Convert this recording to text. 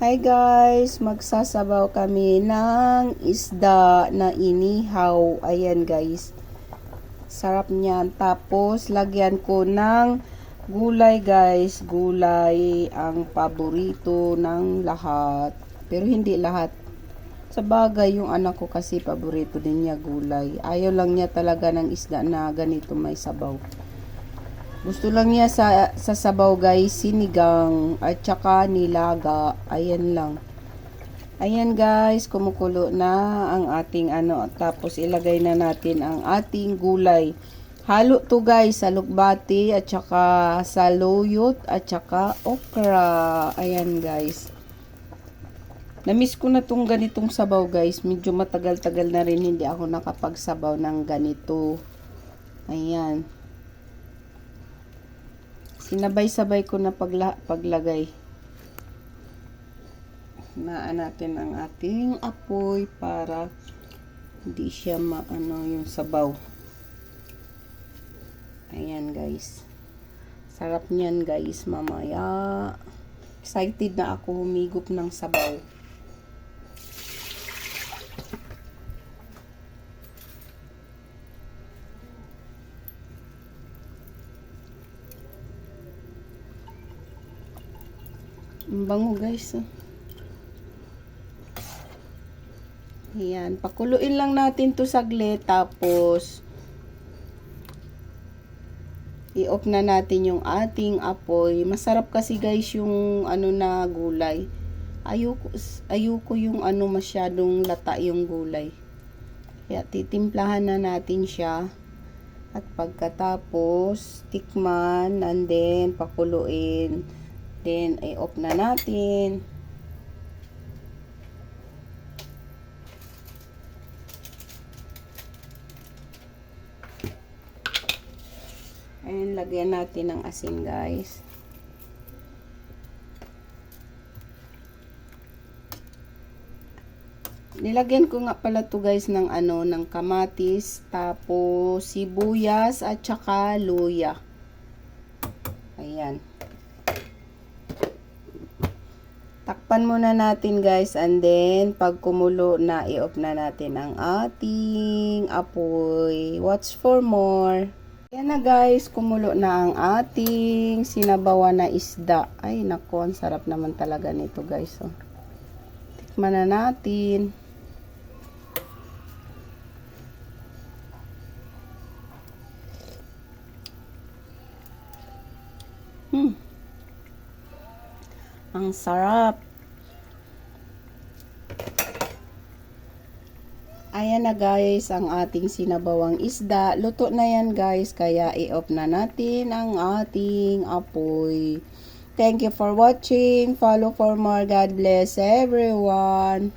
Hi guys, magsasabaw kami ng isda na inihaw. Ayan guys. Sarap niyan. Tapos, lagyan ko ng gulay guys. Gulay ang paborito ng lahat. Pero hindi lahat. Sa bagay, yung anak ko kasi paborito din niya gulay. Ayaw lang niya talaga ng isda na ganito may sabaw. Gusto lang niya sa, sa sabaw guys, sinigang at saka nilaga. Ayan lang. Ayan guys, kumukulo na ang ating ano. Tapos ilagay na natin ang ating gulay. Halo to guys, sa lukbati at saka sa loyot at saka okra. Ayan guys. Namiss ko na tong ganitong sabaw guys. Medyo matagal-tagal na rin hindi ako nakapagsabaw ng ganito. Ayan. Sinabay-sabay ko na pagla paglagay. Naan natin ang ating apoy para hindi siya maano yung sabaw. Ayan guys. Sarap niyan guys mamaya. Excited na ako humigop ng sabaw. Ang bango guys. oh. Ayan. Pakuluin lang natin to saglit. Tapos, i-off na natin yung ating apoy. Masarap kasi guys yung ano na gulay. Ayoko, ayoko yung ano masyadong lata yung gulay. Kaya titimplahan na natin siya. At pagkatapos, tikman, and then pakuluin. Then, i-off na natin. Ayan, lagyan natin ng asin, guys. Nilagyan ko nga pala to guys ng ano, ng kamatis, tapos sibuyas at saka luya. Ayan. Takpan muna natin guys and then pag kumulo na i-off na natin ang ating apoy. Watch for more. Yan na guys, kumulo na ang ating sinabawa na isda. Ay nako, ang sarap naman talaga nito guys. Oh. Tikman na natin. Hmm. Ang sarap. Ayan na guys, ang ating sinabawang isda. Luto na yan guys, kaya i-off na natin ang ating apoy. Thank you for watching. Follow for more. God bless everyone.